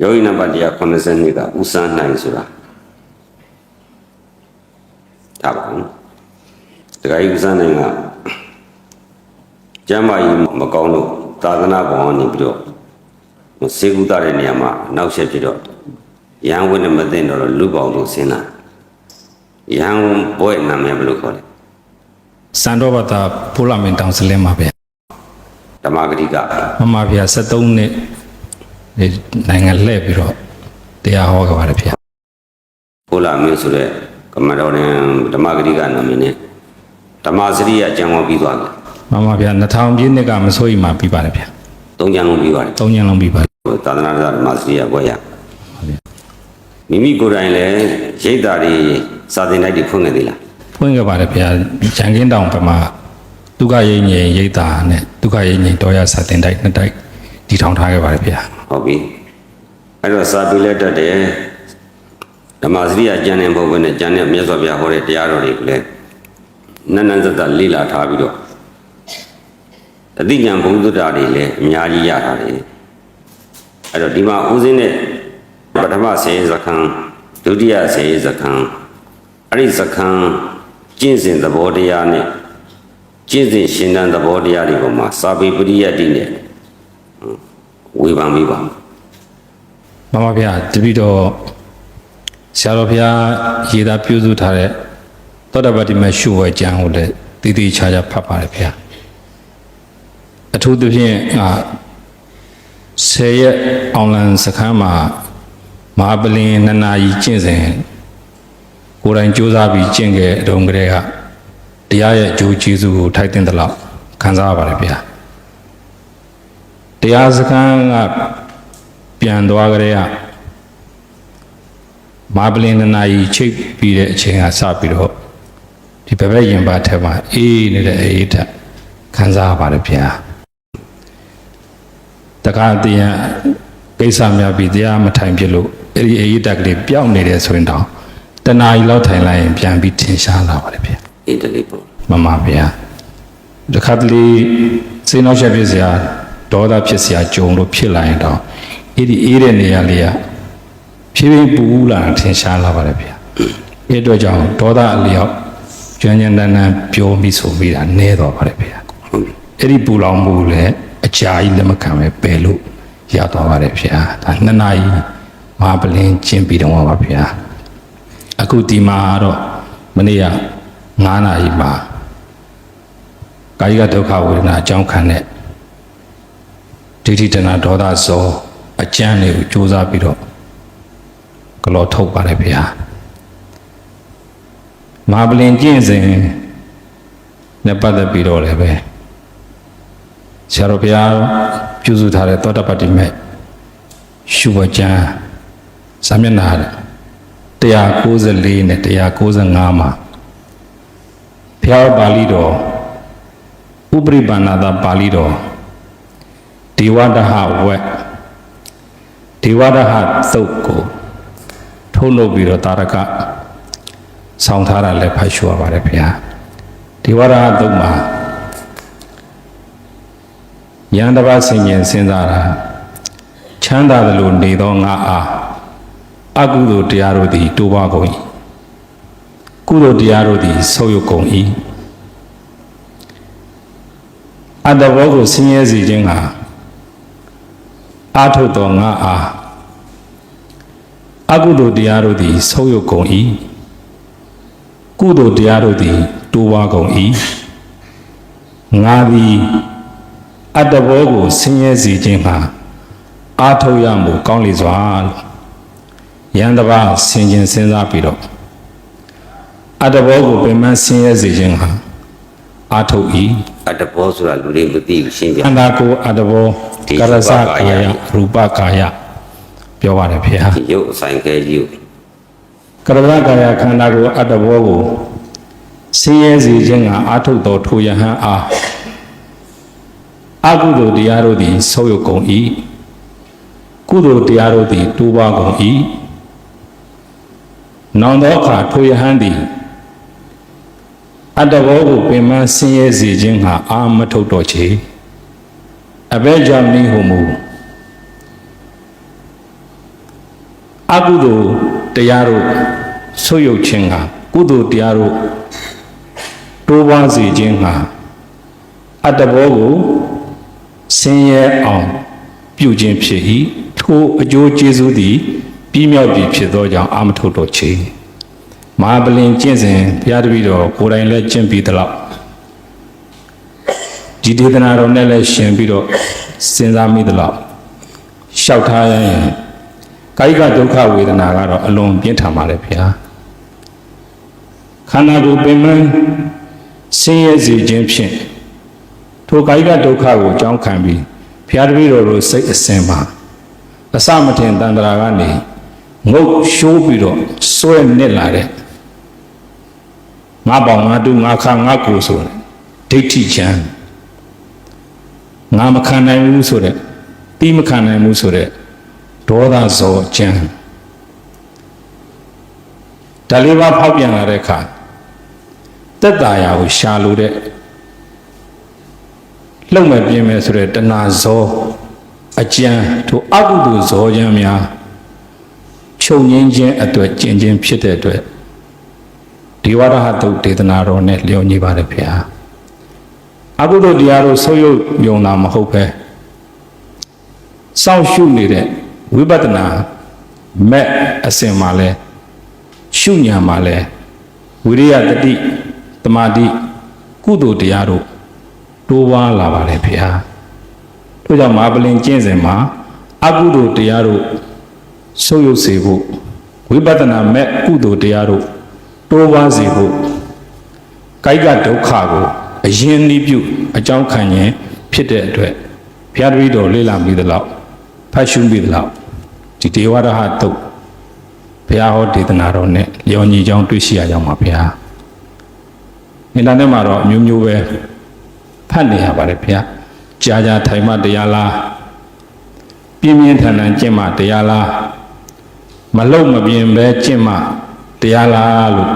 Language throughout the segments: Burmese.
ယောဂီနံပါတ်182ကဥစမ်းနိုင်ဆိုတာဒါပါနော်တခါကြီးဥစမ်းနိုင်ကကျမ်းမာရေးမကောင်းလို့သာသနာပေါ်ကနေပြီးတော့စေကူတာတဲ့နေရာမှာနောက်ဆက်ဖြစ်တော့ရဟန်းဝင်နဲ့မသိတော့လူပေါင်းလို့ဆင်းလာရဟန်းဘွဲ့နာမည်ဘယ်လိုခေါ်လဲစံတော်ဘာသာဖိုးလာမင်တောင်စလင်းပါဗျာဓမ္မဂတိကမမဗျာ73နှစ်ဒီ နိုင်ငံလှည့်ပြီးတော့တရားဟောကြပါတယ်ဗျာဘုလားမင်းဆိုတဲ့ကမ္မတော်ရင်ဓမ္မဂတိကနာမည်နဲ့ဓမ္မစရိယကျမ်းဝပြီးသွားပြီမမဗျာ2000ပြည့်နှစ်ကမစိုးရိမ်မှပြီးပါတယ်ဗျာသုံးကျမ်းလုံးပြီးသွားတယ်3ညလုံးပြီးပါတယ်သာသနာ့ဓမ္မစရိယဘွဲရမိမိကိုယ်တိုင်လည်းရိတ်တာတွေစာသင်တိုက်တွေဖွင့်နေသေးလားဖွင့်ခဲ့ပါတယ်ဗျာဂျန်ကင်းတောင်ပမာဒုက္ခရိပ်ငြိမ်ရိတ်တာနဲ့ဒုက္ခရိပ်ငြိမ်တော်ရစာတင်တိုက်နှစ်တိုက်တည်ထောင်ထားခဲ့ပါတယ်ဗျာ ဟုတ်ပြီအဲ့တော့စာပေလက်တတ်တယ်ဓမ္မစရိယကျမ်းနေဘုတ်ဘဲနဲ့ကျမ်းနဲ့မြတ်စွာဘုရားဟောတဲ့တရားတော်တွေကိုလည်းနန်းနန်းသက်သက်လေ့လာထားပြီးတော့အသိဉာဏ်ဘုဒ္ဓတာတွေလည်းအများကြီးရထားတယ်အဲ့တော့ဒီမှာဦးစင်းနဲ့ပထမဆေဇခန်းဒုတိယဆေဇခန်းအဲ့ဒီဇခန်းကျင့်စဉ်သဘောတရားနဲ့ကျင့်စဉ်ရှင်တန်သဘောတရားတွေပေါ်မှာစာပေပရိယတ်တိနဲ့ ဝေဖန်ပြီးပါမမဗျာတပိတော့ဆရာတော်ဘုရားရေးသားပြုစုထားတဲ့သောတပတ္တိမရှုဝဲကျမ်းကိုလည်းတည်တည်ချာချာဖတ်ပါတယ်ဗျာအထူးသဖြင့်ငါ10ရက်အောင်လန်စခန်းမှာမဟာပလင်နှစ်နာရီကျင့်စဉ်ကိုယ်တိုင်ကြိုးစားပြီးကျင့်ခဲ့အတုံးကလေးကတရားရဲ့အကျိုးကျေးဇူးကိုထိုက်တင်တဲ့လောက်ခံစားရပါတယ်ဗျာ တရားစခန်းကပြန်သွားကြတဲ့ကမာပလင်နှစ်နာရီချိတ်ပြီးတဲ့အချိန်ကစပြီးတော့ဒီဘက်ဘက်ရင်ပါထက်မှာအေးနေတဲ့အေးထက်ခံစားရပါတယ်ဗျာတခါတည်းရန်ကိစ္စများပြီးတရားမထိုင်ဖြစ်လို့အဲ့ဒီအေးတက်ကလေးပျောက်နေတယ်ဆိုရင်တော့တနာရီလောက်ထိုင်လိုက်ရင်ပြန်ပြီးထင်ရှားလာပါတယ်ဗျာအင်တလီပေါ့မမဗျာတခါတလေစိတ်နှောက်ယှက်ဖြစ်စရာ ဒေါသဖြစ်စရာကြုံလို့ဖြစ်လာရင်တော့အဲ့ဒီအေးတဲ့နေရာလေးကဖြည်းဖြည်းပူပူလာတာထင်ရှားလာပါတယ်ဗျာအဲ့အတွက်ကြောင့်ဒေါသအလျောက်ကျွမ်းကျွမ်းတန်းတန်းပြောပြီးဆိုပြီးတာနဲတော့ပါတယ်ဗျာဟုတ်ပြီအဲ့ဒီပူလောင်မှုလည်းအကြာကြီးလက်မခံပဲပယ်လို့ရသွားပါတယ်ဗျာဒါနှစ်နာရီမဟာပလင်းကျင့်ပြီးတော့ပါဗျာအခုဒီမှာတော့မနေ့က9နာရီမှာကာယကဒုက္ခဝေဒနာအကြောင်းခံတဲ့ ဒိဋ္ဌိတနာဒေါသဇောအကျမ်းတွေကိုစူးစမ်းပြီးတော့ကလောထုတ်ပါတယ်ဗျာမဟာပလင်ကျင့်စဉ်နဲ့ပတ်သက်ပြီးတော့လည်းပဲဆရာတော်ဘုရားပြုစုထားတဲ့သောတပတ္တိမေရှုဝကျမ်းစာမျက်နှာ194နဲ့195မှာဘုရားပါဠိတော်ဥပရိပန္နတာပါဠိတော် ဒေဝဒဟဝက်ဒေဝဒဟသုတ်ကိုထုတ်လုပ်ပြီးတော့တာရကဆောင်းထားတာလည်းဖတ်ရှုရပါတယ်ဘုရားဒေဝဒဟသုတ်မှာယန္တပါဆင်ញင်စဉ်းစားတာချမ်းသာသလိုနေသောငါအားအကုသိုလ်တရားတို့သည်တိုးပွားကုန်၏ကုသိုလ်တရားတို့သည်ဆုပ်ယုပ်ကုန်၏အတ္တဘောကိုဆင်းရဲစေခြင်းက အာထုသောငါအားအကုသိုလ်တရားတို့သည်ဆုပ်ယုပ်ကုန်၏ကုသိုလ်တရားတို့သည်တိုးပွားကုန်၏ငါသည်အတ္တဘောကိုဆင်းရဲစေခြင်းမှာအာထုတ်ရမှုကောင်းလေစွာလို့ယန္တပါဆင်ခြင်စဉ်းစားပြီးတော့အတ္တဘောကိုပင်မဆင်းရဲစေခြင်းဟာ အာထုတ်ဤအတ္တဘောဆိုတာလူတွေမသိဘူးရှင်းပြခန္ဓာကိုယ်အတ္တဘောဒီကရစကာယရူပကာယရူပကာယပြောပါတယ်ဖေဟာရုပ်အဆိုင်ခဲကြီးကိုကရစကာယခန္ဓာကိုယ်အတ္တဘောကိုဆင်းရဲစေခြင်းကအာထုတ်တော်ထိုယဟန်အားအကုသိုလ်တရားတို့သည်ဆုပ်ယုပ်ကုန်၏ကုသိုလ်တရားတို့သည်တိုးပွားကုန်၏နောင်သောအခါထိုယဟန်သည် အတ္တဘောကိုပင်မဆင်းရဲစေခြင်းဟာအာမထုတ်တော်ချေအဘဲကြောင့်နိဟုမူအကုသိုလ်တရားတို့ဆုပ်ယုပ်ခြင်းကကုသိုလ်တရားတို့တိုးပွားစေခြင်းဟာအတ္တဘောကိုဆင်းရဲအောင်ပြုခြင်းဖြစ်၏ထိုအကျိုးကျေးဇူးသည်ပြီးမြောက်ပြီဖြစ်သောကြောင့်အာမထုတ်တော်ချေ မဟာပလင်ကျင့်စဉ်ဘုရားတပည့်တော်ကိုယ်တိုင်လည်းကျင့်ပြီးသလောက်ဒီဒေသနာတော်နဲ့လည်းရှင်ပြီးတော့စဉ်းစားမိသလောက်လျှောက်ထားရင်ကာယကဒုက္ခဝေဒနာကတော့အလွန်ပြင်းထန်ပါတယ်ဗျာခန္ဓာကိုယ်ပင်မဆင်းရဲစေခြင်းဖြင့်ထိုကာယကဒုက္ခကိုအကြောင်းခံပြီးဘုရားတပည့်တော်တို့စိတ်အစဉ်မှာအစမထင်တန်တရာကနေငုတ်ရှိုးပြီးတော့ဆွဲနစ်လာတဲ့ ငါပေါင်ငါတူငါခါငါကိုဆိုတဲ့ဒိဋ္ဌိချမ်းငါမခံနိုင်ဘူးဆိုတဲ့ပြီးမခံနိုင်ဘူးဆိုတဲ့ဒေါသဇောချမ်းဒါလေးပါဖောက်ပြန်လာတဲ့အခါတက်တာယာကိုရှာလို့တဲ့လှုပ်မဲ့ပြင်းမဲ့ဆိုတဲ့တဏှာဇောအကျံထိုအကုသိုလ်ဇောချမ်းများချုပ်ငင်းခြင်းအတွက်ကျင့်ခြင်းဖြစ်တဲ့အတွက် ဒီဝရဟတုဒေသနာတော်နဲ့လျော်ညီပါတယ်ဗျာအကုသိုလ်တရားတို့ဆုပ်ယုပ်ယုံတာမဟုတ်ပဲစောင့်ရှုနေတဲ့ဝိပဿနာမဲ့အစဉ်မှာလဲရှုညာမှာလဲဝိရိယတတိတမာတိကုသိုလ်တရားတို့တိုးပွားလာပါတယ်ဗျာတို့ကြောင့်မဟာပလင်ကျင့်စဉ်မှာအကုသိုလ်တရားတို့ဆုပ်ယုပ်စေဖို့ဝိပဿနာမဲ့ကုသိုလ်တရားတို့ တိုးပွားစေဖို့ကာယကဒုက္ခကိုအရင်နှီးပြုအကြောင်းခံရင်ဖြစ်တဲ့အတွက်ဘုရားတပည့်တော်လေ့လာပြီးသလောက်ဖတ်ရှုပြီးသလောက်ဒီဒေဝရဟတုတ်ဘုရားဟောဒေသနာတော်နဲ့လျော်ညီကြောင်းတွေ့ရှိရကြောင်းပါဗျာအင်တာနက်မှာတော့အမျိုးမျိုးပဲဖတ်နေရပါတယ်ဗျာကြာကြာထိုင်မှတရားလားပြင်းပြင်းထန်ထန်ကျင့်မှတရားလားမလုံမပြင်းပဲကျင့်မှ တရားလားလို့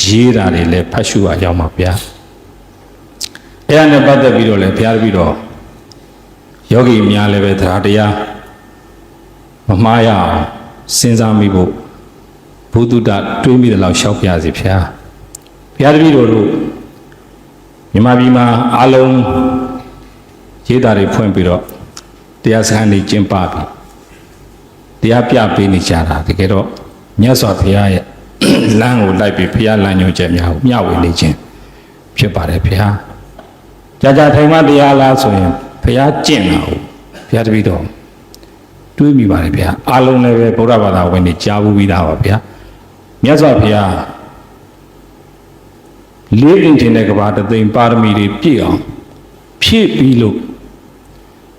ရေးတာတွေလည်းဖတ်ရှုရကြောင်းပါဗျာအဲ့ဒါနဲ့ပတ်သက်ပြီးတော့လည်းဘုရားတပည့်တော်ယောဂီများလည်းပဲတရားတရားမမှားရအောင်စဉ်းစားမိဖို့ဘုဒ္ဓတတွေးမိတဲ့လောက်ရှောက်ပြစီဖျားဘုရားတပည့်တော်တို့မြန်မာပြည်မှာအလုံးရေးတာတွေဖွင့်ပြီးတော့တရားစခန်းတွေကျင်းပပြီးတရားပြပေးနေကြတာတကယ်တော့မြတ်စွာဘုရားရဲ့ လမ်းကိုလိုက်ပြီးဘုရားလမ်းညွှန်ချက်များကိုမျှဝေနေခြင်းဖြစ်ပါတယ်ဘုရားကြာကြာထိုင်မှတရားလားဆိုရင်ဘုရားကျင့်တာကိုဘုရားတပည့်တော်တွေးမိပါတယ်ဗျာအားလုံးလည်းပဲဗုဒ္ဓဘာသာဝင်တွေကြားဘူးပြီးသားပါဗျာမြတ်စွာဘုရားလေးအင်တင်တဲ့ကဘာတသိမ်ပါရမီတွေပြည့်အောင်ဖြည့်ပြီးလို့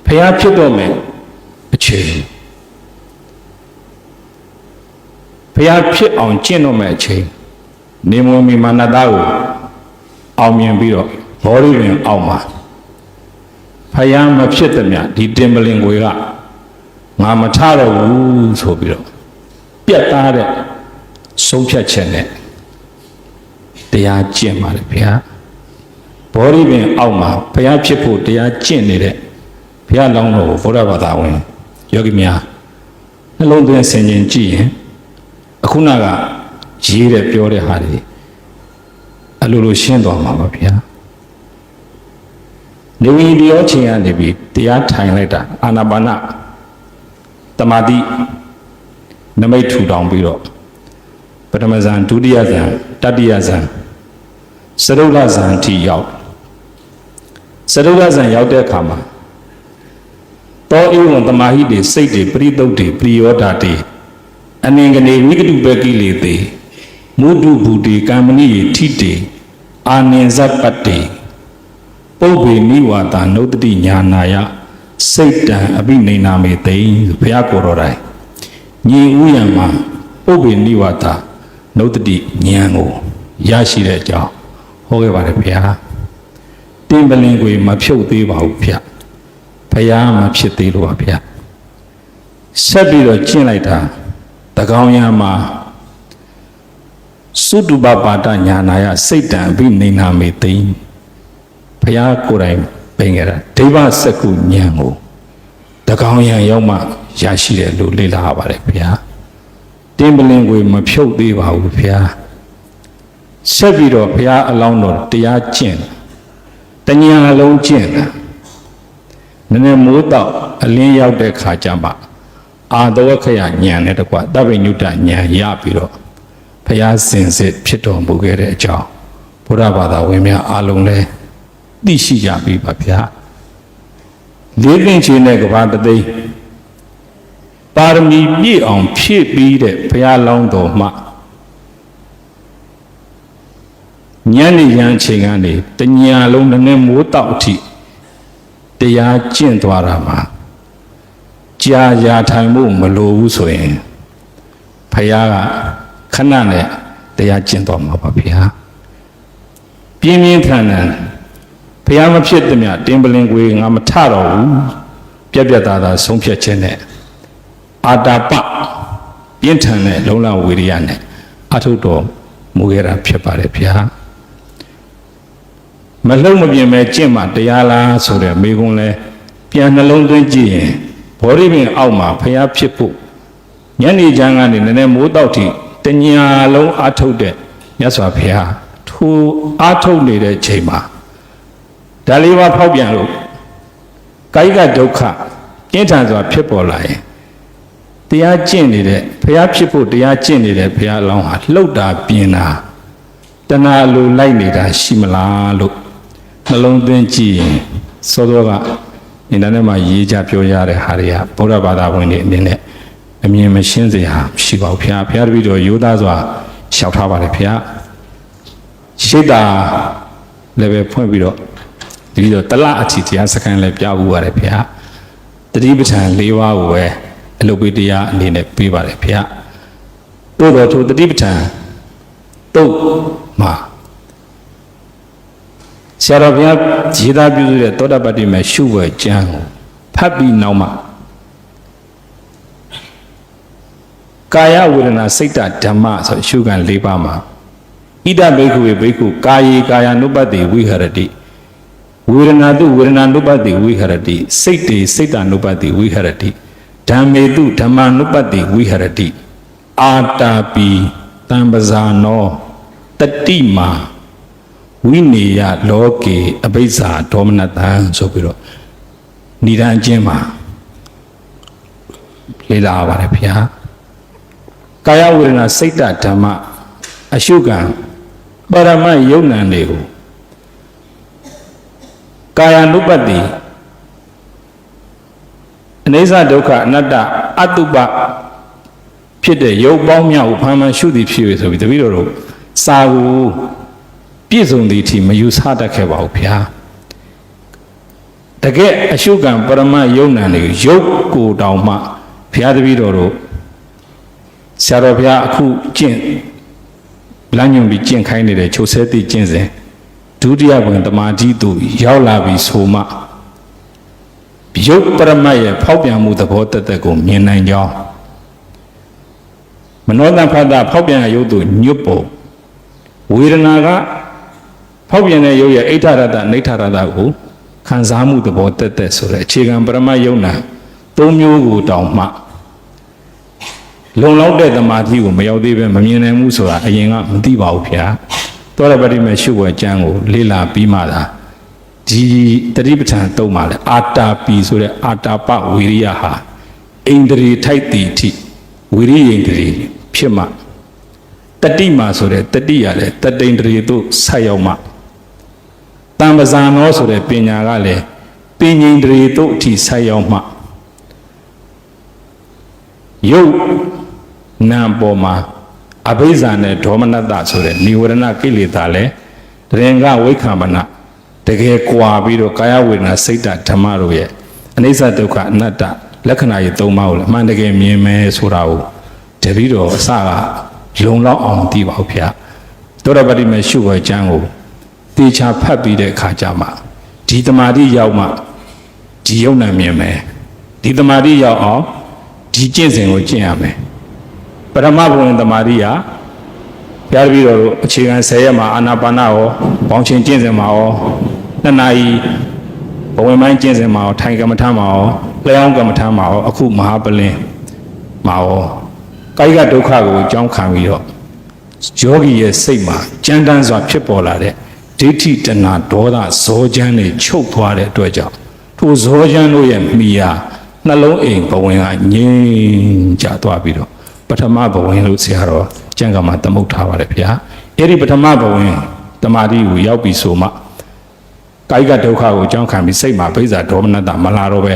ဘုရားဖြစ်တော့မယ်အချိန် ဘုရားဖြစ်အောင်ကျင့်တော့မယ်အချိန်နေမွန်မီမာနတာကိုအောင်မြင်ပြီးတော့ဘောရီပင်အောင်ပါဘုရားမဖြစ်တဲ့မြဒီတင်ပလင်ကိုကငါမထတော့ဘူးဆိုပြီးတော့ပြတ်သားတဲ့ဆုံးဖြတ်ချက်နဲ့တရားကျင့်ပါလေဗျာဘောဓိပင်အောက်မှာဘုရားဖြစ်ဖို့တရားကျင့်နေတဲ့ဘုရားလောင်းတော်ကိုဗုဒ္ဓဘာသာဝင်ယောဂီများနှလုံးသွင်းဆင်ခြင်ကြည့်ရင် အခုနကရေးတဲ့ပြောတဲ့ဟာတွေအလိုလိုရှင်းသွားမှာပါဗျာနေဝီတရားချင်းကနေပြီးတရားထိုင်လိုက်တာအာနာပါနတမာတိနမိတ်ထူထောင်ပြီးတော့ပထမဇန်ဒုတိယဇန်တတိယဇန်စရုပ်လဇန်အထိရောက်စရုပ်လဇန်ရောက်တဲ့အခါမှာတောဧဝံတမာဟိတေစိတ်တွေပရိသုတ်တွေပရိယောဓာတေ အနင်္ဂနေဝိကတုပကိလေတေမုဒ္ဒဘူတေကမ္မဏိယေထိတေအာနင်ဇပတ္တေပုပ္ပေနိဝါဒနုတ္တိညာနာယစိတ်တံအပိနေနာမေသိဘုရားကိုယ်တော်တိုင်ညီဥယံမှာပုပ္ပေနိဝါဒနုတ္တိဉာဏ်ကိုရရှိတဲ့အကြောင်းဟောခဲ့ပါတယ်ဗျာတင်းပလင်ကိုမဖြုတ်သေးပါဘူးဗျာဘုရားမဖြစ်သေးလို့ပါဗျာဆက်ပြီးတော့ကျင့်လိုက်တာ တကောင်ရမှာသုတုပပါဒညာနာယစိတ်တံအပိနေနာမေသိဘုရားကိုယ်တိုင်ပြင်ခဲ့တာဒိဗစကုဉာဏ်ကိုတကောင်ရံရောက်မှရရှိတယ်လို့လေ့လာရပါတယ်ဗျာတင်းပလင်ကိုမဖြုတ်သေးပါဘူးဗျာဆက်ပြီးတော့ဘုရားအလောင်းတော်တရားကျင့်တညာလုံးကျင့်တာနည်းနည်းမိုးတော့အလင်းရောက်တဲ့ခါကျမှ အာတဝခယညံနဲ့တကွတပ္ပိညုတညံရပြီးတော့ဘုရားစင်စစ်ဖြစ်တော်မူခဲ့တဲ့အကြောင်းဘုရားဘာသာဝင်များအားလုံးလည်းသိရှိကြပြီပါဗျာလေးသိင်ချင်တဲ့ကဘာတသိန်းပါရမီပြည့်အောင်ဖြည့်ပြီးတဲ့ဘုရားလောင်းတော်မှာညနေရန်အချိန်ကနေတညာလုံးနည်းနည်းမိုးတောက်အထိတရားကျင့်သွားတာမှာ ကြာရာထိုင်မှုမလိုဘူးဆိုရင်ဘုရားကခဏနဲ့တရားကျင့်တော်မှာပါဗျာပြင်းပြင်းထန်ထန်ဘုရားမဖြစ်သည်မြတ်တင်းပလင်ကိုငါမထတော့ဘူးပြက်ပြက်သားသားဆုံးဖြတ်ခြင်းနဲ့အာတာပပြင်းထန်တဲ့လုံလဝေရိယနဲ့အထုတော်မူခဲ့တာဖြစ်ပါတယ်ဗျာမလှုပ်မပြင်းပဲကျင့်မှတရားလားဆိုတဲ့မိကုံးလဲပြန်နှလုံးသွင်းကြည့်ရင် ဘောဓိပင်အောက်မှာဖျားဖြစ်ဖို့ညနေချမ်းကနေနည်းနည်းမိုးတောက်ထိတညာလုံးအာထုတ်တဲ့မြတ်စွာဘုရားထိုအာထုတ်နေတဲ့ချိန်မှာဒါလေးပါဖောက်ပြန်လို့ကာယကဒုက္ခကျင့်ထန်စွာဖြစ်ပေါ်လာရင်တရားကျင့်နေတဲ့ဘုရားဖြစ်ဖို့တရားကျင့်နေတဲ့ဘုရားအလောင်းဟာလှုပ်တာပြင်းတာတဏှာလိုလိုက်နေတာရှိမလားလို့နှလုံးသွင်းကြည့်ရင်စောစောက အင်တာနက်မှာရေးကြပြောရတဲ့ဟာတွေကဗုဒ္ဓဘာသာဝင်တွေအနေနဲ့အမြင်မရှင်းစေဟာရှိပါဘူးဘုရားဘုရားတပည့်တော်ရိုးသားစွာလျှောက်ထားပါတယ်ဘုရားရှိတာလည်းပဲဖွင့်ပြီးတော့ဒီလိုတလအချီတရားစခန်းလည်းပြဖို့ရတယ်ဘုရားတတိပဋ္ဌာန်၄ပါးကိုပဲအလုပ်ပေးတရားအနေနဲ့ပေးပါတယ်ဘုရားသို့တော်ထိုတတိပဋ္ဌာန်တုတ်မှာ ဆရာတော်ဘုရားခြေသားပြုစုတဲ့သောတာပတ္တိမေရှုဝဲကျမ်းကိုဖတ်ပြီးနောက်မှကာယဝေဒနာစိတ်တဓမ္မဆိုရှုခံ၄ပါးမှာဣဒဘိက္ခုဝေဘိက္ခုကာယေကာယ ानु ပတ္တိဝိဟရတိဝေဒနာတုဝေဒနာ ानु ပတ္တိဝိဟရတိစိတ်တေစိတ်တ ानु ပတ္တိဝိဟရတိဓမ္မေတုဓမ္မာ ानु ပတ္တိဝိဟရတိအာတာပိတံပဇာနောတတိမာ ဝိနေယလောကေအဘိဇ္ဇာဒေါမနတံဆိုပြီးတော့ဏိဒံအကျဉ်းမှာလေ့လာပါရဗျာကာယဝေဒနာစိတ်တဓမ္မအရှုခံပရမယုံနံတွေကိုကာယ ानु ပတ္တိအနေဆဒုက္ခအနတ္တအတုပဖြစ်တဲ့ရုပ်ပေါင်းများကိုဖမ်းမှန်ရှုသည်ဖြစ်၍ဆိုပြီးတပည့်တော်တို့စာကို ပြည့်စုံသည်အထိမယူဆတတ်ခဲ့ပါဘူးဗျာတကယ်အရှုခံပရမယုံနံတွေရုပ်ကိုတောင်မှဘုရားတပည့်တော်တို့ဆရာတော်ဘုရားအခုကျင့်လမ်းညွန်ပြီးကျင့်ခိုင်းနေတဲ့ချုပ်ဆဲတိကျင့်စဉ်ဒုတိယဘဝင်တမာတိသူရောက်လာပြီဆိုမှရုပ်ပရမတ်ရဲ့ဖောက်ပြန်မှုသဘောတသက်ကိုမြင်နိုင်ကြောင်းမနောတန်ဖတ်တာဖောက်ပြန်ရုပ်သူညွတ်ပုံဝေဒနာက ဖောက်ပြန်တဲ့ရုပ်ရဲ့အိဋ္ဌရတအိဋ္ဌရတကိုခံစားမှုသဘောတသက်ဆိုတဲ့အခြေခံပရမတ်ယုံနာသုံးမျိုးကိုတောင်မှလုံလောက်တဲ့သမာဓိကိုမရောက်သေးပဲမမြင်နိုင်ဘူးဆိုတာအရင်ကမသိပါဘူးဗျာသောရပတိမေရှုဝဲကျမ်းကိုလေ့လာပြီးမှသာဒီတတိပဋ္ဌာန်တုံးပါလေအာတာပီဆိုတဲ့အာတာပဝီရိယဟာအိန္ဒြေထိုက်တီထိဝီရိယိန္ဒြေဖြစ်မှတတိမာဆိုတဲ့တတိရလည်းတတိန္ဒြေတို့ဆက်ရောက်မှ တံပဇာနောဆိုတဲ့ပညာကလည်းပင်ញိန္ဒြေတို့အထိဆက်ရောက်မှယုတ်နာပေါ်မှာအဘိဇာနဲ့ဒေါမနတဆိုတဲ့និဝရဏကိလေသာလဲတရင်ကဝိခံမနတကယ်ကွာပြီးတော့ကာယဝေဒနာစိတ်တဓမ္မတို့ရဲ့အနိစ္စဒုက္ခအနတ္တလက္ခဏာကြီးသုံးပါးကိုလည်းအမှန်တကယ်မြင်မယ်ဆိုတာကိုတပည့်တော်အစကလုံလောက်အောင်သိပါဦးဗျာသောရပတိမေရှုဝဲကျမ်းကို တေချာဖတ်ပြီးတဲ့အခါကျမှဒီတမာတိရောက်မှဒီယုံနာမြင်မယ်ဒီတမာတိရောက်အောင်ဒီကျင့်စဉ်ကိုကျင့်ရမယ်ပရမဘဝင်တမာတိဟာဘုရားတပည့်တော်တို့အခြေခံ10ရက်မှာအာနာပါနရောဘောင်းချင်းကျင့်စဉ်မှာရောနှစ်နာရီဘဝင်ပိုင်းကျင့်စဉ်မှာရောထိုင်ကမ္မထမ်းမှာရောလျှောင်းကမ္မထမ်းမှာရောအခုမဟာပလင်မှာရောကာယကဒုက္ခကိုအကြောင်းခံပြီးတော့ယောဂီရဲ့စိတ်မှာကြမ်းတမ်းစွာဖြစ်ပေါ်လာတဲ့ ဒိဋ္ဌိတဏဒေါသဇောချမ်းတွေချုပ်သွားတဲ့အတွက်ကြောင့်ထိုဇောချမ်းတို့ရဲ့မိယာနှလုံးအိမ်ဘဝင်ကငြိမ်ကြသွားပြီးတော့ပထမဘဝင်လို့ဆရာတော်ကျမ်းကမှာသမုတ်ထားပါတယ်ဗျာအဲ့ဒီပထမဘဝင်တမာတိကိုရောက်ပြီဆိုမှကာယကဒုက္ခကိုအကြောင်းခံပြီးစိတ်မှာဘိဇာဒေါမနတမလာတော့ပဲ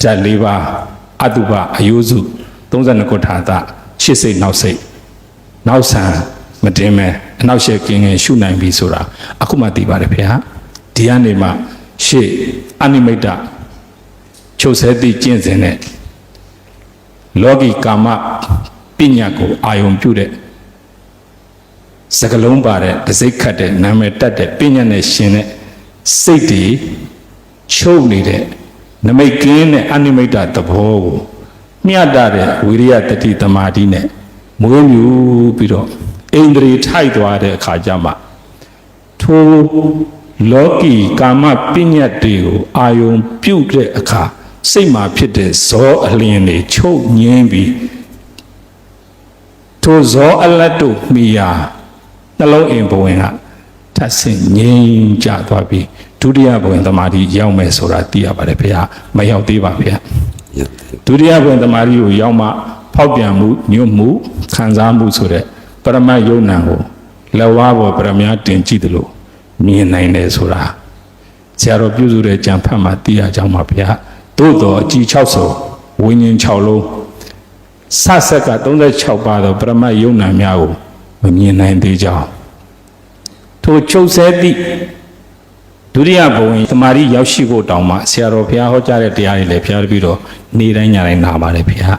ဓာတ်၄ပါးအတုပအယုစု32ခုထာတာရှစ်စိတ်နောက်စိတ်နောက်ဆံမတင်မဲ့ အနောက်ရှက်ကင်းငယ်ရှုနိုင်ပြီဆိုတာအခုမှသိပါတယ်ဖေဟာဒီကနေမှရှေ့အနိမိတ်တချုပ်ဆဲသည့်ကျင့်စဉ်နဲ့လောကီကာမပညာကိုအာယုံပြုတဲ့စကလုံးပါတဲ့တစိတ်ခတ်တဲ့နာမည်တက်တဲ့ပညာနဲ့ရှင်တဲ့စိတ်တွေချုပ်နေတဲ့နမိတ်ကင်းတဲ့အနိမိတ်တသဘောကိုမျှတတဲ့ဝိရိယတတိတမာတိနဲ့မွေးမြူပြီးတော့ အိန္ဒြေထိုက်သွားတဲ့အခါကျမှထိုလောကီကာမပညာတွေကိုအာယုံပြုတ်တဲ့အခါစိတ်မှာဖြစ်တဲ့ဇောအလင်းတွေချုပ်ငင်းပြီးထိုဇောအလတ်တို့မိယာနှလုံးအိမ်ဘဝင်ကထပ်ဆင့်ငြိမ်ကြသွားပြီးဒုတိယဘဝင်သမာဓိရောက်မယ်ဆိုတာသိရပါတယ်ဗျာမရောက်သေးပါဗျာဒုတိယဘဝင်သမာဓိကိုရောက်မှဖောက်ပြန်မှုညွတ်မှုခံစားမှုဆိုတဲ့ ပရမတ်ယုံနံကိုလက်ဝါးပေါ်ပရမတ်တင်ကြည့်တယ်လို့မြင်နိုင်တယ်ဆိုတာဆရာတော်ပြုစုတဲ့ကြံဖတ်မှသိရကြောင်းပါဗျာသို့တော်အကြည်6ဆုံဝိညာဉ်6လုံးဆဆက်က36ပါးသောပရမတ်ယုံနာများကိုမမြင်နိုင်သေးကြောင်းထိုချုပ်ဆဲသည့်ဒုတိယဘုံသမာဓိရောက်ရှိဖို့တောင်းမှဆရာတော်ဘုရားဟောကြားတဲ့တရားတွေလည်းဖျားပြီးတော့နေတိုင်းညတိုင်းနာပါတယ်ဘုရား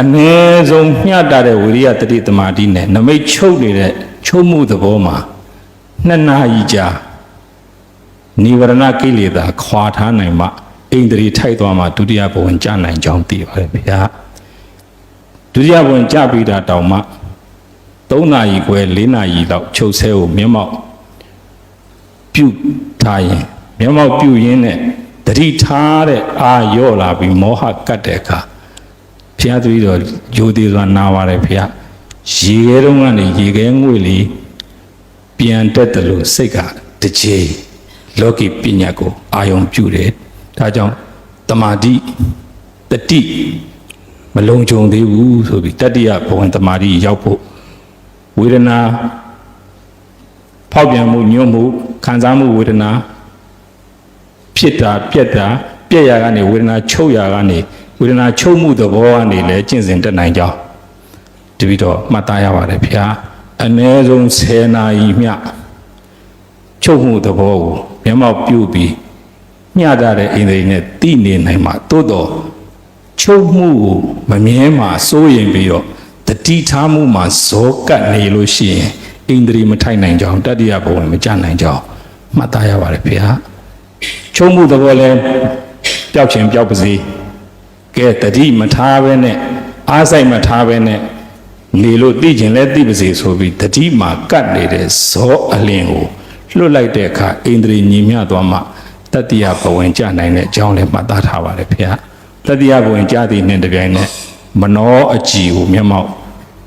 အ ਨੇ ဆုံးမျှတတဲ့ဝိရိယတတိသမာဓိနဲ့နမိတ်ချုပ်နေတဲ့ချုပ်မှုသဘောမှာနှစ်နာရီကြာနိဝရဏကိလေသာခွာထားနိုင်မှအိန္ဒြေထိုက်သွားမှဒုတိယဘဝကြနိုင်ကြောင်းသိပါတယ်ဗျာဒုတိယဘဝကြပြီးတာတောင်မှ3နာရီခွဲ4နာရီလောက်ချုပ်ဆဲကိုမျက်မှောက်ပြုတ်ထားရင်မျက်မှောက်ပြုတ်ရင်းနဲ့တတိထားတဲ့အာရော့လာပြီးမောဟကတ်တဲ့အခါဘု ရားသတိတော်ယိုသေးစွာနာပါတယ်ဘုရားရေခဲတုံးကနေရေခဲငွေ့လေးပြန်တက်တယ်လို့စိတ်ကတစ်ချိန်လောကီပညာကိုအာယုံပြုတယ်ဒါကြောင့်တမာတိတတိမလုံခြုံသေးဘူးဆိုပြီးတတိယဘဝင်တမာတိရောက်ဖို့ဝေဒနာဖောက်ပြန်မှုညှို့မှုခံစားမှုဝေဒနာဖြစ်တာပြက်တာပြက်ရာကနေဝေဒနာချုပ်ရာကနေ ဝေဒနာချုပ်မှုသဘောကနေလည်းကျင့်စဉ်တက်နိုင်ကြောင်းတပိတော့မှတ်သားရပါတယ်ဗျာအ ਨੇ ဆုံး10နာရီမြချုပ်မှုသဘောကိုမျက်မှောက်ပြုပြီးမျှတတဲ့အိန္ဒြေနဲ့တည်နေနိုင်မှာသို့တော့ချုပ်မှုကိုမမြဲမှာစိုးရင်ပြီးတော့တတိထားမှုမှာဇောကတ်နေလို့ရှိရင်အိန္ဒြေမထိုက်နိုင်ကြောင်းတတိယဘဝမကြနိုင်ကြောင်းမှတ်သားရပါတယ်ဖေဟာချုပ်မှုသဘောလဲပျောက်ခြင်းပျောက်ပါစေ ကဲတတိမထားဘဲနဲ့အားဆိုင်မထားဘဲနဲ့နေလို့သိကျင်လဲသိပါစေဆိုပြီးတတိမှာကတ်နေတဲ့ဇောအလင်းကိုလွတ်လိုက်တဲ့အခါအိန္ဒြေညီမြသွားမှတတိယဘဝင်ကြနိုင်တဲ့အကြောင်းလည်းမှတ်သားထားပါတယ်ဖေဟာတတိယဘဝင်ကြသည်နဲ့တပြိုင်နက်မနောအကြည်ကိုမျက်မှောက်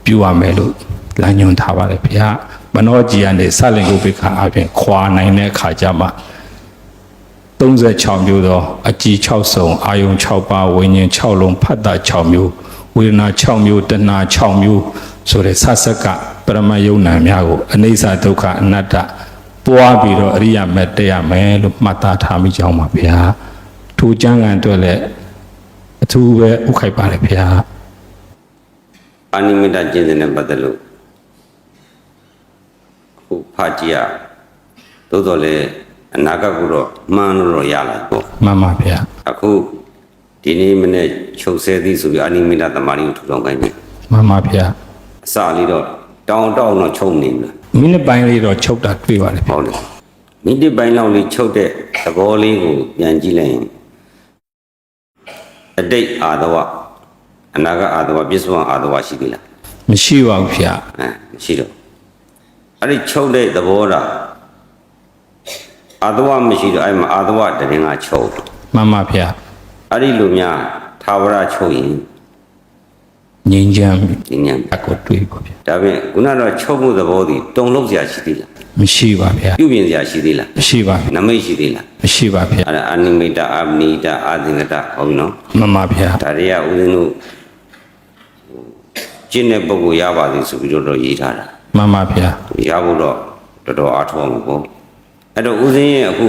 ပြုရမယ်လို့လမ်းညွှန်ထားပါတယ်ဖေဟာမနောကြည်ကနေစလင်ကိုပိခါအပြင်ခွာနိုင်တဲ့အခါကျမှ 36မျိုးသောအကြည်6စုံအာယုံ6ပါးဝိညာဉ်6လုံးဖတ်တာ6မျိုးဝေဒနာ6မျိုးတဏှာ6မျိုးဆိုတဲ့ဆဆက်ကပရမယုံနာများကိုအနိစ္စဒုက္ခအနတ္တပွားပြီးတော့အရိယာမက်တက်ရမယ်လို့မှတ်သားထားမိကြောင်းပါဗျာထိုကျမ်းဂန်အတွက်လည်းအထူးပဲဥခိုက်ပါတယ်ဗျာအာနိမိတကျင့်စဉ်နဲ့ပတ်သက်လို့ခုဖတ်ကြည့်ရသို့တော်လည်း အနာဂတ်ကိုတော့မှန်းလို့တော့ရလာပေါ့မှန်ပါဗျာအခုဒီနေ့မနေ့ချုပ်ဆဲသည်ဆိုပြီးအာနိမိတသမာဓိကိုထူထောင်ခိုင်းတယ်မှန်ပါဗျာအစလေးတော့တောင်းတောင်းတော့ချုပ်နေမလားမိနစ်ပိုင်းလေးတော့ချုပ်တာတွေ့ပါတယ်ဗျာဟုတ်တယ်မိနစ်ပိုင်းလောက်လေးချုပ်တဲ့သဘောလေးကိုပြန်ကြည့်လိုက်ရင်အတိတ်အာသဝအနာဂတ်အာသဝပြစ္ဆုတ်အာသဝရှိသေးလားမရှိပါဘူးဗျာအဲရှိတော့အဲ့ဒီချုပ်တဲ့သဘောတာ အာသဝမရှိတော့အဲ့မှာအာသဝတရင်ကချုပ်မှန်ပါဗျာအဲ့ဒီလိုများသာဝရချုပ်ရင်ငြိမ်းချမ်းဒီညံအကိုတွေ့ပါဗျာဒါပြင်ခုနကတော့ချုပ်မှုသဘောတည်တုံလုံးစရာရှိသေးလားမရှိပါဗျာပြုပြင်စရာရှိသေးလားမရှိပါဗျာနမိတ်ရှိသေးလားမရှိပါဗျာအဲ့ဒါအနိမိတ်တအာမနိတအာသင်္ကတဟုတ်ပြီနော်မမဗျာဒါတွေကဦးဇင်းတို့ဟိုကျင့်တဲ့ပုဂ္ဂိုလ်ရပါသည်ဆိုပြီးတော့တော့ရေးထားတာမမဗျာရဖို့တော့တော်တော်အားထုတ်အောင်ပေါ့ အဲ့တော့ဦးဇင်းရဲ့အခု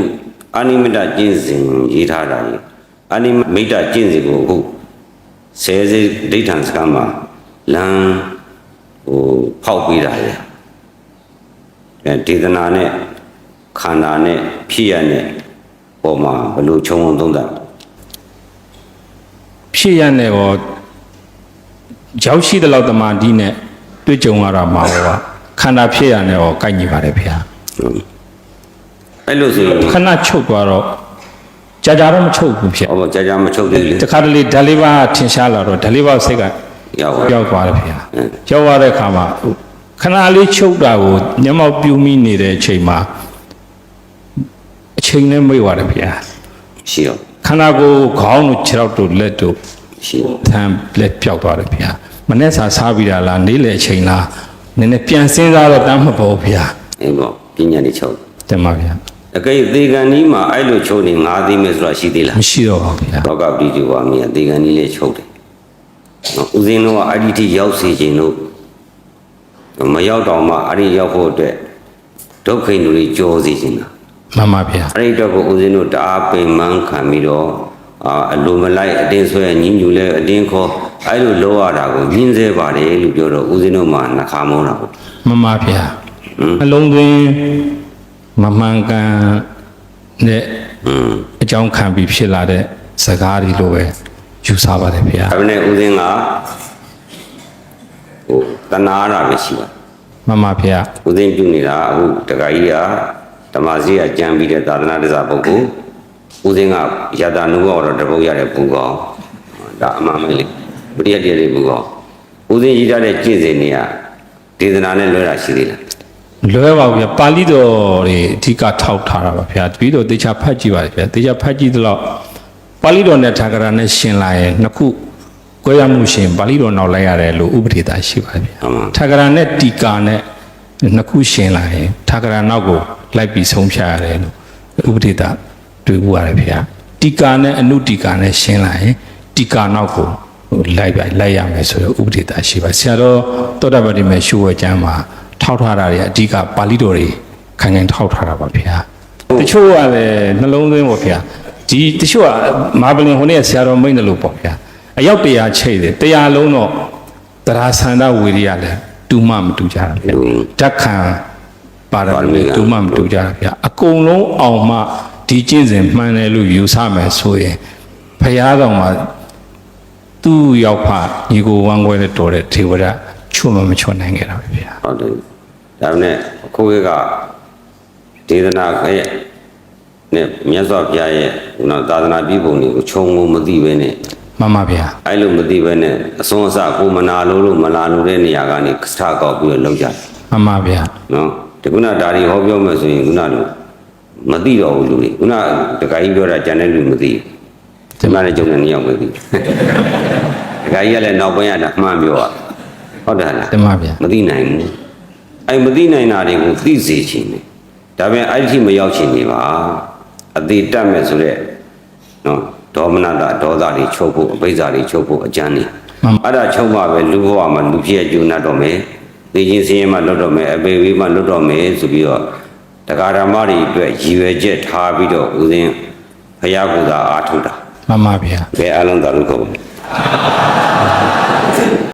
အာနိမိတကျင့်စဉ်ရေးထားတာကြီးအာနိမိတကျင့်စဉ်ကိုအခုဆယ်စေဒိဋ္ဌံစကားမှာလမ်းဟိုဖောက်ပေးတာလေအဲဒေသနာနဲ့ခန္ဓာနဲ့ဖြစ်ရနဲ့ပေါ်မှာဘယ်လိုခြုံငုံသုံးတာဖြစ်ရတဲ့ရောရောက်ရှိတဲ့လောက်တမာဒီနဲ့တွေ့ကြုံရတာမှာဟောခန္ဓာဖြစ်ရတဲ့ရောကိုက်ညီပါတယ်ဗျာဟုတ် အဲ့လိုဆိုရင်ခဏချုပ်သွားတော့ကြာကြာတော့မချုပ်ဘူးဗျာဟောကြာကြာမချုပ်သေးဘူးလေတခါတလေဓာလေးပါထင်ရှားလာတော့ဓာလေးပါစိတ်ကရောက်ပါရောက်သွားတယ်ဗျာအင်းရောက်သွားတဲ့အခါမှာခဏလေးချုပ်တာကိုညမောက်ပြူမိနေတဲ့အချိန်မှာအချိန်နဲ့မိတ်သွားတယ်ဗျာရှိတော့ခန္ဓာကိုယ်ခေါင်းတို့ခြေထောက်တို့လက်တို့ရှိတော့ထမ်းလက်ပြောက်သွားတယ်ဗျာမနေ့စာစားပြီးတာလားနေ့လယ်အချိန်လားနည်းနည်းပြန်စဉ်းစားတော့တမ်းမပေါ်ဗျာအဲ့ပေါ့ပညာတွေချုပ်တင်ပါဗျာ အကယ်သေကံကြီးမှာအဲ့လိုချုပ်နေငါသိမယ်ဆိုတာရှိသေးလားမရှိတော့ပါဗျာဘောကပတိဝါမီသေကံကြီးလေးချုပ်တယ်နော်ဦးဇင်းတို့ကအဲ့ဒီထိရောက်စေခြင်းတို့မရောက်တော့မှအဲ့ဒီရောက်ဖို့အတွက်ဒုက္ခိန်တွေကြောစေခြင်းတာမှန်ပါဗျာအဲ့ဒီတော့ကိုဦးဇင်းတို့တအားပင်မန်းခံပြီးတော့အာအလိုမလိုက်အတင်းဆွဲညင်းညူလဲအတင်းခေါ်အဲ့လိုလောရတာကိုညင်းစေပါတယ်လို့ပြောတော့ဦးဇင်းတို့မှနှခါမောတာပေါ့မှန်ပါဗျာဟမ်အလုံးသွင်း မမှန်ကန်တဲ့อืมအကြောင်းခံပြီးဖြစ်လာတဲ့စကားတွေလိုပဲယူဆပါတယ်ဗျာဒါပေမဲ့ဦးဇင်းကဟိုတဏှာတာပဲရှိပါမှန်ပါဗျာဦးသိန်းပြုနေတာအခုတခါကြီးကဓမ္မစီကကြံပြီးတဲ့သာသနာတစ္စာပုဂ္ဂိုလ်ဦးသိန်းကယတာနုဘောတော့တပုတ်ရတဲ့ပုဂ္ဂိုလ်ဒါအမှန်ပဲလေပရိယတ္တိရဲ့ပုဂ္ဂိုလ်ဦးသိန်းကြီးထားတဲ့ကျင့်စဉ်တွေကဒေသနာနဲ့လွဲတာရှိသေးလား လွဲပါဘူးဗျာပါဠိတော်တွေအဓိကထောက်ထားတာပါဗျာတပီတော့တေချာဖတ်ကြည့်ပါလေဗျာတေချာဖတ်ကြည့်သလောက်ပါဠိတော်နဲ့ထာဂရနဲ့ရှင်လာရင်နှစ်ခုကိုရမှုရှင်ပါဠိတော်နောက်လိုက်ရတယ်လို့ဥပဒေသားရှိပါတယ်ဗျာဟုတ်မှာထာဂရနဲ့တီကာနဲ့နှစ်ခုရှင်လာရင်ထာဂရနောက်ကိုလိုက်ပြီးဆုံးဖြတ်ရတယ်လို့ဥပဒေသားတွေ့ဘူးရတယ်ဗျာတီကာနဲ့အနုတီကာနဲ့ရှင်လာရင်တီကာနောက်ကိုဟိုလိုက်ပါလိုက်ရမယ်ဆိုတော့ဥပဒေသားရှိပါဆရာတော်တောတပတိမေရှုဝဲကျမ်းမှာ ထောက်ထားတာတွေအဓိကပါဠိတော်တွေခိုင်ခိုင်ထောက်ထားတာပါဗျာတချို့ကလည်းနှလုံးသွင်းပေါ့ဗျာဒီတချို့ကမာပလင်ဟိုနေ့ကဆရာတော်မိန့်တယ်လို့ပေါ့ဗျာအယောက်တရားချိတ်တယ်တရားလုံးတော့တရားဆန္ဒဝေရိယလည်းတူမှမတူကြတာဗျာဓာတ်ခံပါရမီတူမှမတူကြတာဗျာအကုန်လုံးအောင်မှဒီကျင့်စဉ်မှန်တယ်လို့ယူဆမယ်ဆိုရင်ဘုရားတော်မှာသူ့ရောက်ဖညီကိုဝမ်းခွဲတဲ့တော်တဲ့ထေဝရ ချွတ်မမချွတ်နိုင်ခဲ့တာပဲဗျာဟုတ်တယ်ဒါနဲ့အခုကဒေသနာရဲ့နဲ့မြတ်စွာဘုရားရဲ့ဟိုနော်သာသနာပြုပုံတွေကိုခြုံငုံမသိပဲနဲ့မှန်ပါဗျာအဲ့လိုမသိပဲနဲ့အစွန်းအစကိုမနာလို့လို့မလာလို့တဲ့နေရာကနေစထကောက်ပြီးတော့လောက်ကြတယ်မှန်ပါဗျာနော်ဒီခုနဒါတွေဟောပြောမယ်ဆိုရင်ခုနလိုမသိတော့ဘူးလူတွေခုနတခါကြီးပြောတာကြံတဲ့လူမသိဘူးဒီမှာလည်းကျုံတဲ့နေရာပဲသိတခါကြီးကလည်းနောက်ပိုင်းရတာမှန်ပြောရ ဟုတ်တယ်လားတင်ပါဗျာမသိနိုင်ဘူးအဲ့မသိနိုင်တာတွေကိုသိစေချင်တယ်ဒါပေမဲ့အဲ့ဒီထိမရောက်ချင်နေပါအသေးတတ်မဲ့ဆိုတဲ့နော်ဒေါမနတာဒေါသတွေချုပ်ဖို့အပိစ္ဆာတွေချုပ်ဖို့အကျမ်းနေအဲ့ဒါချုပ်မှပဲလူဘဝမှာလူဖြစ်ရကျုံတ်တော့မယ်သိချင်းစင်းရဲမှလွတ်တော့မယ်အပေဝေးမှလွတ်တော့မယ်ဆိုပြီးတော့တရားဓမ္မတွေအတွက်ရည်ရွယ်ချက်ထားပြီးတော့ဦးဇင်းဖရာကူသာအားထုတ်တာမှန်ပါဗျာဘယ်အလုံးသာလို့ခေါ်